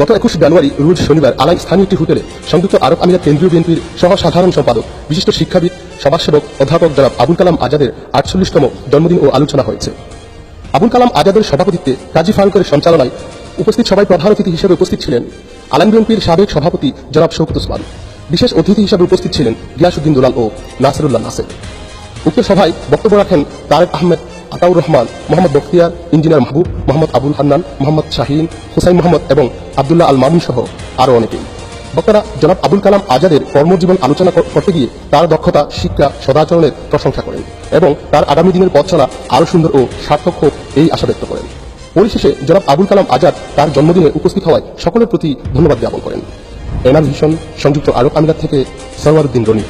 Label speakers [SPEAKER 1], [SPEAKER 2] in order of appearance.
[SPEAKER 1] গত একুশ জানুয়ারি, রোজ শনিবার, আলাই স্থানীয় একটি হোটেলে সংযুক্ত আরব আমিরাত কেন্দ্রীয় বিএনপির সহ সাধারণ সম্পাদক, বিশিষ্ট শিক্ষাবিদ, সমাজসেবক, অধ্যাপক জনাব আবুল কালাম আজাদের আটচল্লিশতম জন্মদিন ও আলোচনা হয়েছে। আবুল কালাম আজাদের সভাপতিত্বে কাজী ফারুকের সঞ্চালনায় উপস্থিত সবাই প্রধান অতিথি হিসেবে উপস্থিত ছিলেন আলাম বিএনপির সাবেক সভাপতি জনাব শৌকত ওসমান, বিশেষ অতিথি হিসেবে উপস্থিত ছিলেন গিয়াসুদ্দিন দুলাল ও নাসিরুল্লাহ নাসের। উক্ত সভায় বক্তব্য রাখেন তারেক আহমেদ আতাউর রহমান, মোহাম্মদ বখতিয়ার, ইঞ্জিনিয়ার মাহবুব, মোহাম্মদ আবুল হান্নান, মোহাম্মদ শাহিন, হুসাইন মোহাম্মদ এবং আবদুল্লাহ আল মামুন সহ আরও অনেকেই বক্তারা জনাব আবুল কালাম আজাদের কর্মজীবন আলোচনা করতে গিয়ে তার দক্ষতা, শিক্ষা, সদাচরণের প্রশংসা করেন এবং তার আগামী দিনের পথ চলা আরও সুন্দর ও সার্থক হোক এই আশা ব্যক্ত করেন। পরিশেষে জনাব আবুল কালাম আজাদ তার জন্মদিনে উপস্থিত হওয়ায় সকলের প্রতি ধন্যবাদ জ্ঞাপন করেন। এনার ভিশন সংযুক্ত আরব আমিরাত থেকে সরওয়ারুদ্দিন রনি।